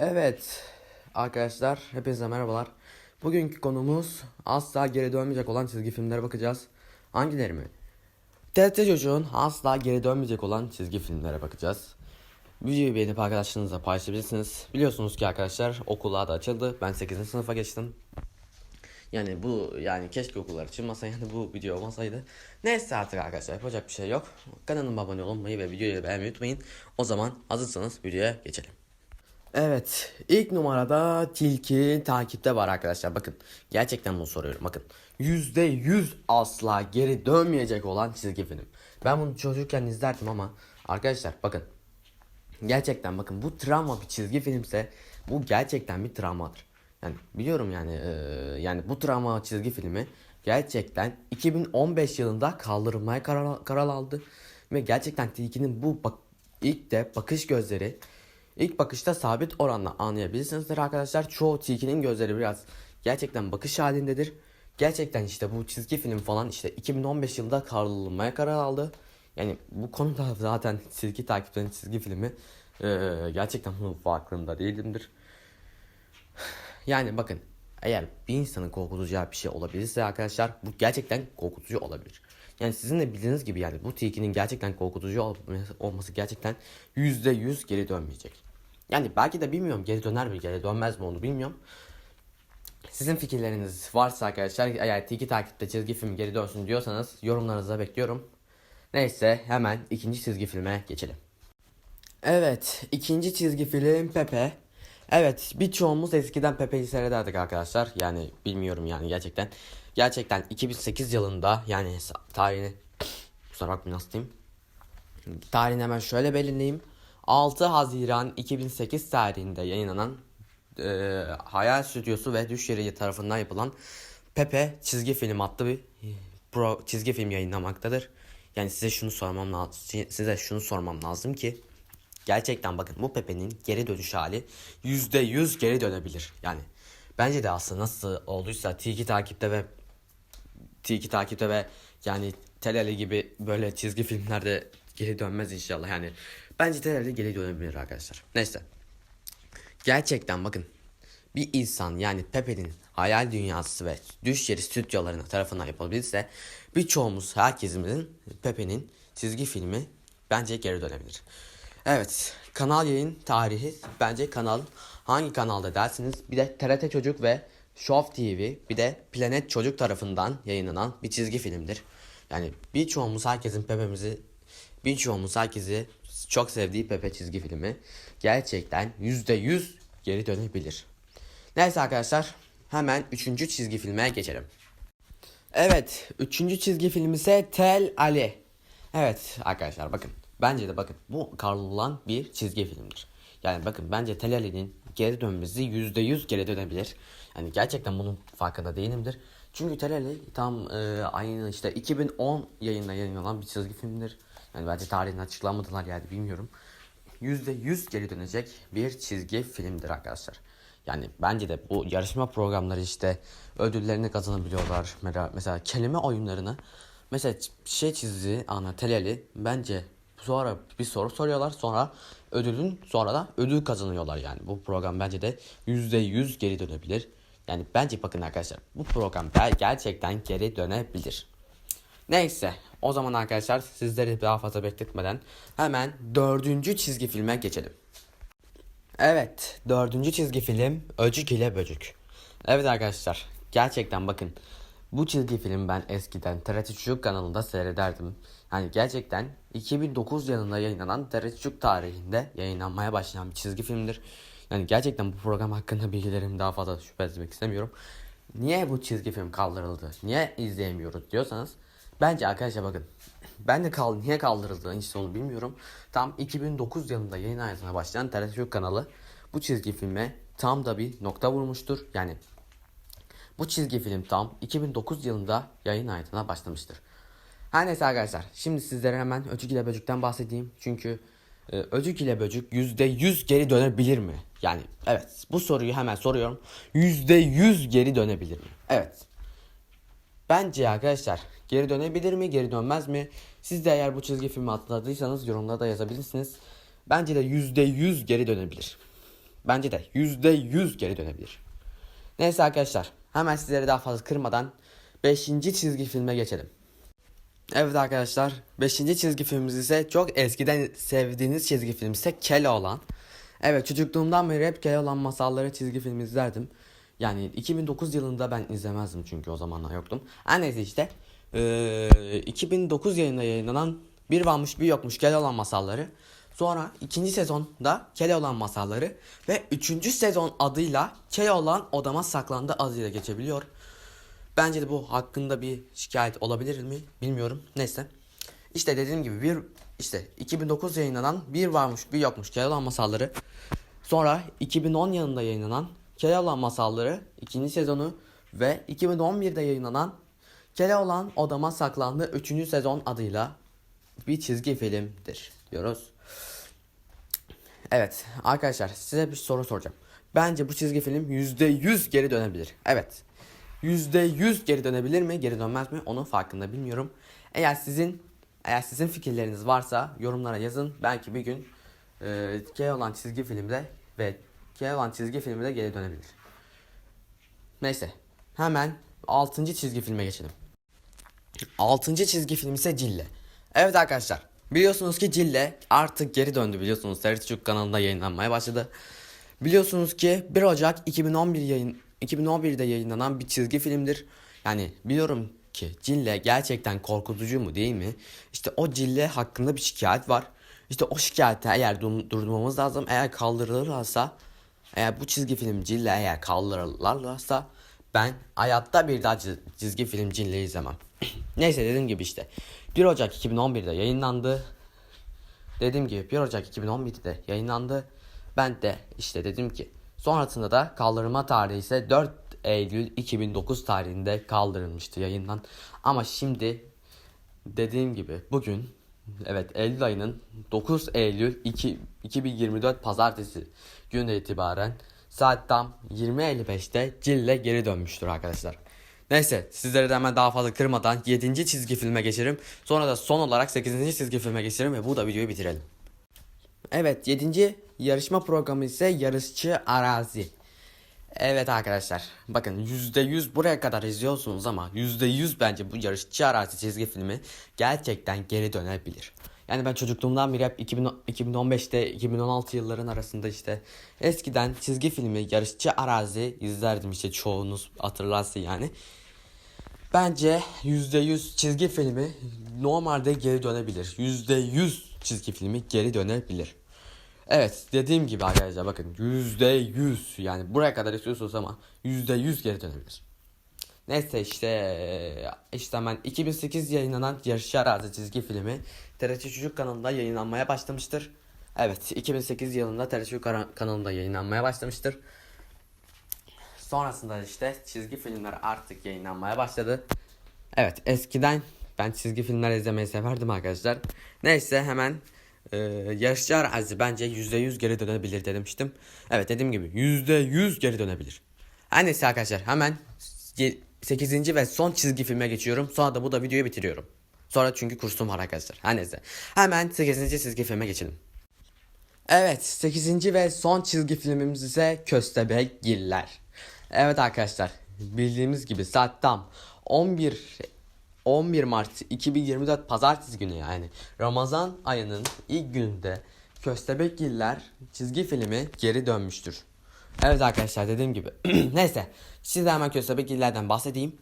Evet arkadaşlar hepinize merhabalar. Bugünkü konumuz asla geri dönmeyecek olan çizgi filmlere bakacağız. Hangileri mi? TRT Çocuğun asla geri dönmeyecek olan çizgi filmlere bakacağız. Videoyu beğenip arkadaşlarınızla paylaşabilirsiniz. Biliyorsunuz ki arkadaşlar okullar da açıldı. Ben 8. sınıfa geçtim. Yani bu yani keşke okullar açılmasa yani bu video olmasaydı. Neyse artık arkadaşlar yapacak bir şey yok. Kanalıma abone olmayı ve videoyu beğenmeyi unutmayın. O zaman hazırsanız videoya geçelim. Evet ilk numarada tilki takipte var arkadaşlar. Bakın gerçekten bunu soruyorum. Bakın yüzde yüz asla geri dönmeyecek olan çizgi film. Ben bunu çocukken izlerdim ama arkadaşlar bakın. Gerçekten bakın bu travma bir çizgi filmse bu gerçekten bir travmadır. Yani biliyorum yani e, yani bu travma çizgi filmi gerçekten 2015 yılında kaldırılmaya karar, karar aldı. Ve gerçekten tilkinin bu bak, ilk de bakış gözleri İlk bakışta sabit oranla anlayabilirsinizdir arkadaşlar. Çoğu tilkinin gözleri biraz gerçekten bakış halindedir. Gerçekten işte bu çizgi film falan işte 2015 yılında kaldırılmaya karar aldı. Yani bu konuda zaten tilki takipçilerin çizgi filmi e, gerçekten bunun farkında değilimdir. Yani bakın eğer bir insanın korkutacağı bir şey olabilirse arkadaşlar bu gerçekten korkutucu olabilir. Yani sizin de bildiğiniz gibi yani bu tilkinin gerçekten korkutucu olması, gerçekten yüzde yüz geri dönmeyecek. Yani belki de bilmiyorum geri döner mi geri dönmez mi onu bilmiyorum. Sizin fikirleriniz varsa arkadaşlar eğer tilki takipte çizgi film geri dönsün diyorsanız yorumlarınızı bekliyorum. Neyse hemen ikinci çizgi filme geçelim. Evet ikinci çizgi film Pepe. Evet birçoğumuz eskiden Pepe'yi seyrederdik arkadaşlar. Yani bilmiyorum yani gerçekten. Gerçekten 2008 yılında yani tarihini kusura bakmayın nasıl diyeyim. Tarihini hemen şöyle belirleyeyim. 6 Haziran 2008 tarihinde yayınlanan e, Hayal Stüdyosu ve Düşyeri tarafından yapılan Pepe çizgi film adlı bir pro, çizgi film yayınlamaktadır. Yani size şunu sormam lazım. Size şunu sormam lazım ki gerçekten bakın bu Pepe'nin geri dönüş hali %100 geri dönebilir. Yani bence de aslında nasıl olduysa Tiki takipte ve Tiki takipte ve yani Teleli gibi böyle çizgi filmlerde geri dönmez inşallah. Yani bence Teleli geri dönebilir arkadaşlar. Neyse. Gerçekten bakın bir insan yani Pepe'nin hayal dünyası ve düş yeri stüdyolarına tarafından yapılabilirse birçoğumuz herkesimizin Pepe'nin çizgi filmi bence geri dönebilir. Evet kanal yayın tarihi bence kanal hangi kanalda dersiniz bir de TRT Çocuk ve Show TV bir de Planet Çocuk tarafından yayınlanan bir çizgi filmdir. Yani birçoğumuz herkesin Pepe'mizi birçoğumuz herkesi çok sevdiği Pepe çizgi filmi gerçekten %100 geri dönebilir. Neyse arkadaşlar hemen 3. çizgi filme geçelim. Evet 3. çizgi film ise Tel Ali. Evet arkadaşlar bakın bence de bakın bu karlılan bir çizgi filmdir. Yani bakın bence Tel Ali'nin geri dönmesi %100 geri dönebilir. Yani gerçekten bunun farkında değilimdir. Çünkü Tel Ali tam e, aynı işte 2010 yayında yayınlanan bir çizgi filmdir. Yani bence tarihini açıklamadılar yani bilmiyorum. %100 geri dönecek bir çizgi filmdir arkadaşlar. Yani bence de bu yarışma programları işte ödüllerini kazanabiliyorlar. Mesela, kelime oyunlarını mesela şey çizdi ana teleli bence sonra bir soru soruyorlar sonra ödülün sonra da ödül kazanıyorlar yani. Bu program bence de %100 geri dönebilir. Yani bence bakın arkadaşlar bu program gerçekten geri dönebilir. Neyse o zaman arkadaşlar sizleri daha fazla bekletmeden hemen dördüncü çizgi filme geçelim. Evet dördüncü çizgi film Öcük ile Böcük. Evet arkadaşlar gerçekten bakın bu çizgi film ben eskiden TRT Çocuk kanalında seyrederdim. Yani gerçekten 2009 yılında yayınlanan TRT Çocuk tarihinde yayınlanmaya başlayan bir çizgi filmdir. Yani gerçekten bu program hakkında bilgilerimi daha fazla şüphe etmek istemiyorum. Niye bu çizgi film kaldırıldı? Niye izleyemiyoruz diyorsanız bence arkadaşlar bakın ben de kal niye kaldırıldığını hiç onu bilmiyorum. Tam 2009 yılında yayın hayatına başlayan TRT kanalı bu çizgi filme tam da bir nokta vurmuştur. Yani bu çizgi film tam 2009 yılında yayın hayatına başlamıştır. Her neyse arkadaşlar şimdi sizlere hemen Öcük ile Böcük'ten bahsedeyim. Çünkü e, Öcük ile Böcük %100 geri dönebilir mi? Yani evet bu soruyu hemen soruyorum. %100 geri dönebilir mi? Evet. Bence arkadaşlar geri dönebilir mi geri dönmez mi? Siz de eğer bu çizgi filmi atladıysanız yorumlarda yazabilirsiniz. Bence de %100 geri dönebilir. Bence de %100 geri dönebilir. Neyse arkadaşlar hemen sizleri daha fazla kırmadan 5. çizgi filme geçelim. Evet arkadaşlar 5. çizgi filmimiz ise çok eskiden sevdiğiniz çizgi film ise Keloğlan. Evet çocukluğumdan beri hep Keloğlan masalları çizgi film izlerdim. Yani 2009 yılında ben izlemezdim çünkü o zamanlar yoktum. Her neyse işte eee, 2009 yayında yayınlanan Bir Varmış Bir Yokmuş Keloğlan masalları. Sonra ikinci sezonda Keloğlan masalları ve üçüncü sezon adıyla Keloğlan odama saklandı adıyla geçebiliyor. Bence de bu hakkında bir şikayet olabilir mi bilmiyorum. Neyse. İşte dediğim gibi bir işte 2009 yayınlanan bir varmış bir yokmuş Keloğlan masalları. Sonra 2010 yılında yayınlanan Keloğlan masalları ikinci sezonu ve 2011'de yayınlanan Keloğlan odama saklandı 3. sezon adıyla bir çizgi filmdir diyoruz. Evet arkadaşlar size bir soru soracağım. Bence bu çizgi film %100 geri dönebilir. Evet. %100 geri dönebilir mi? Geri dönmez mi? Onun farkında bilmiyorum. Eğer sizin eğer sizin fikirleriniz varsa yorumlara yazın. Belki bir gün e, Keloğlan çizgi filmde ve Keloğlan çizgi filmde geri dönebilir. Neyse. Hemen 6. çizgi filme geçelim. 6. çizgi film ise Cille. Evet arkadaşlar. Biliyorsunuz ki Cille artık geri döndü biliyorsunuz. Türk kanalında yayınlanmaya başladı. Biliyorsunuz ki 1 Ocak 2011 yayın 2011'de yayınlanan bir çizgi filmdir. Yani biliyorum ki Cille gerçekten korkutucu mu değil mi? İşte o Cille hakkında bir şikayet var. İşte o şikayeti eğer dur- durdurmamız lazım. Eğer kaldırılırsa eğer bu çizgi film Cille eğer kaldırırlarsa ben hayatta bir daha çiz- çizgi film Cille izlemem. Neyse dediğim gibi işte 1 Ocak 2011'de yayınlandı. Dediğim gibi 1 Ocak 2011'de yayınlandı. Ben de işte dedim ki sonrasında da kaldırılma tarihi ise 4 Eylül 2009 tarihinde kaldırılmıştı yayından. Ama şimdi dediğim gibi bugün evet Eylül ayının 9 Eylül 2, 2024 pazartesi günü itibaren saat tam 20.55'te Cille geri dönmüştür arkadaşlar. Neyse sizleri de hemen daha fazla kırmadan 7. çizgi filme geçelim. Sonra da son olarak 8. çizgi filme geçelim ve bu da videoyu bitirelim. Evet 7. yarışma programı ise Yarışçı Arazi. Evet arkadaşlar bakın %100 buraya kadar izliyorsunuz ama %100 bence bu Yarışçı Arazi çizgi filmi gerçekten geri dönebilir. Yani ben çocukluğumdan beri hep 2000 2015'te 2016 yılların arasında işte eskiden çizgi filmi Yarışçı Arazi izlerdim işte çoğunuz hatırlarsın yani. Bence %100 çizgi filmi normalde geri dönebilir. %100 çizgi filmi geri dönebilir. Evet dediğim gibi arkadaşlar bakın %100 yani buraya kadar istiyorsunuz ama %100 geri dönebilir. Neyse işte işte hemen 2008 yayınlanan Yarışçı Arazi çizgi filmi TRT Çocuk kanalında yayınlanmaya başlamıştır. Evet 2008 yılında TRT Çocuk kana- kanalında yayınlanmaya başlamıştır. Sonrasında işte çizgi filmler artık yayınlanmaya başladı. Evet eskiden ben çizgi filmler izlemeyi severdim arkadaşlar. Neyse hemen e, Yarışçı bence %100 geri dönebilir demiştim. Evet dediğim gibi %100 geri dönebilir. Her neyse arkadaşlar hemen 8. ve son çizgi filme geçiyorum. Sonra da bu da videoyu bitiriyorum. Sonra çünkü kursum var arkadaşlar. Her neyse. Hemen 8. çizgi filme geçelim. Evet 8. ve son çizgi filmimiz ise Köstebek Giller. Evet arkadaşlar bildiğimiz gibi saat tam 11 11 Mart 2024 pazartesi günü yani Ramazan ayının ilk gününde Köstebek Giller çizgi filmi geri dönmüştür. Evet arkadaşlar dediğim gibi neyse size hemen Köstebek Giller'den bahsedeyim.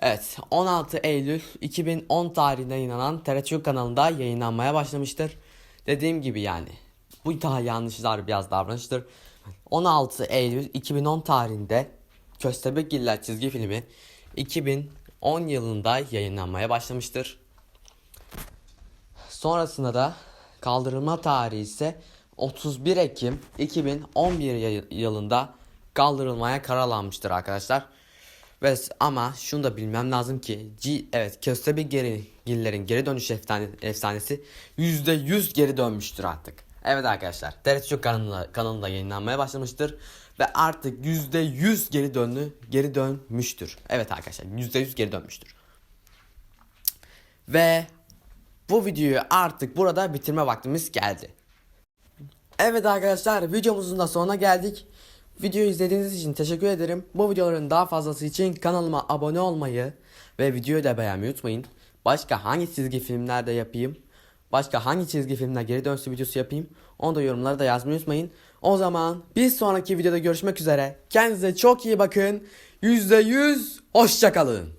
Evet 16 Eylül 2010 tarihinde yayınlanan TRT kanalında yayınlanmaya başlamıştır. Dediğim gibi yani bu daha yanlışlar biraz davranıştır. 16 Eylül 2010 tarihinde Köstebek Giller çizgi filmi 2010 yılında yayınlanmaya başlamıştır. Sonrasında da kaldırılma tarihi ise 31 Ekim 2011 yay- yılında kaldırılmaya karar alınmıştır arkadaşlar. Ve ama şunu da bilmem lazım ki G, evet Köstebek geri, Gillerin geri dönüş efsane, efsanesi %100 geri dönmüştür artık. Evet arkadaşlar TRT Türk kanalında, kanalında yayınlanmaya başlamıştır ve artık %100 geri döndü geri dönmüştür. Evet arkadaşlar %100 geri dönmüştür. Ve bu videoyu artık burada bitirme vaktimiz geldi. Evet arkadaşlar videomuzun da sonuna geldik. Videoyu izlediğiniz için teşekkür ederim. Bu videoların daha fazlası için kanalıma abone olmayı ve videoyu da beğenmeyi unutmayın. Başka hangi çizgi filmlerde yapayım? Başka hangi çizgi filmler geri dönsün videosu yapayım? Onu da yorumlara da yazmayı unutmayın. O zaman bir sonraki videoda görüşmek üzere. Kendinize çok iyi bakın. %100 hoşçakalın.